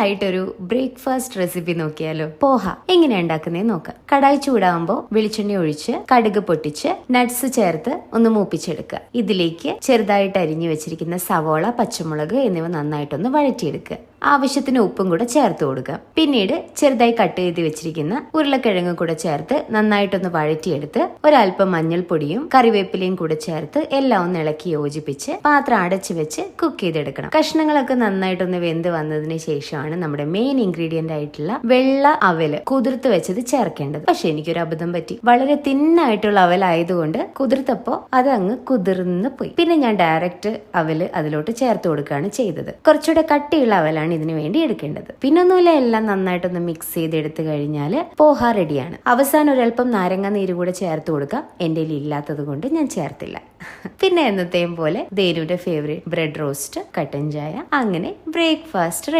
ആയിട്ടൊരു breakfast recipe നോക്കിയാലോ? പോഹ എങ്ങനെയാ ഉണ്ടാക്കുന്നേ നോക്കാം. കടായി ചൂടാകുമ്പോൾ വെളിച്ചെണ്ണ ഒഴിച്ച് കടുക് പൊട്ടിച്ച് നട്ട്സ് ചേർത്ത് ഒന്ന് മൂപ്പിച്ചെടുക്കുക. ഇതിലേക്ക് ചെറുതായിട്ട് അരിഞ്ഞു വെച്ചിരിക്കുന്ന സവോള പച്ചമുളക് എന്നിവ നന്നായിട്ടൊന്ന് വഴറ്റിയെടുക്കുക. ആവശ്യത്തിന് ഉപ്പും കൂടെ ചേർത്ത് കൊടുക്കുക. പിന്നീട് ചെറുതായി കട്ട് ചെയ്ത് വെച്ചിരിക്കുന്ന ഉരുളക്കിഴങ്ങ് കൂടെ ചേർത്ത് നന്നായിട്ടൊന്ന് വഴറ്റിയെടുത്ത് ഒരല്പം മഞ്ഞൾപ്പൊടിയും കറിവേപ്പിലയും കൂടെ ചേർത്ത് എല്ലാം ഒന്ന് ഇളക്കി യോജിപ്പിച്ച് പാത്രം അടച്ചു വെച്ച് കുക്ക് ചെയ്തെടുക്കണം. കഷ്ണങ്ങളൊക്കെ നന്നായിട്ടൊന്ന് വെന്ത് വന്നതിന് ശേഷമാണ് നമ്മുടെ മെയിൻ ഇൻഗ്രീഡിയന്റ് ആയിട്ടുള്ള വെള്ള അവൽ കുതിർത്ത് വെച്ചത് ചേർക്കേണ്ടത്. പക്ഷെ എനിക്കൊരു അബദ്ധം പറ്റി. വളരെ തിന്നായിട്ടുള്ള അവലായതുകൊണ്ട് കുതിർത്തപ്പോ അത് അങ്ങ് കുതിർന്ന് പോയി. പിന്നെ ഞാൻ ഡയറക്റ്റ് അവൽ അതിലോട്ട് ചേർത്ത് കൊടുക്കുകയാണ് ചെയ്തത്. കുറച്ചുകൂടെ കട്ടിയുള്ള അവലാണ് ഇതിനു വേണ്ടി എടുക്കേണ്ടത്. പിന്നൊന്നുമില്ല എല്ലാം നന്നായിട്ടൊന്ന് മിക്സ് ചെയ്ത് എടുത്തു കഴിഞ്ഞാൽ പോഹ റെഡിയാണ് അവസാനം ഒരൽപ്പം നാരങ്ങ നീര് കൂടെ ചേർത്ത് കൊടുക്കാം. എന്റെ ഇല്ലാത്തത് കൊണ്ട് ഞാൻ ചേർത്തില്ല. പിന്നെ എന്നത്തെയും പോലെ ദേരുടെ ഫേവറേറ്റ് ബ്രെഡ് റോസ്റ്റ് കട്ടൻ ചായ അങ്ങനെ ബ്രേക്ക്ഫാസ്റ്റ്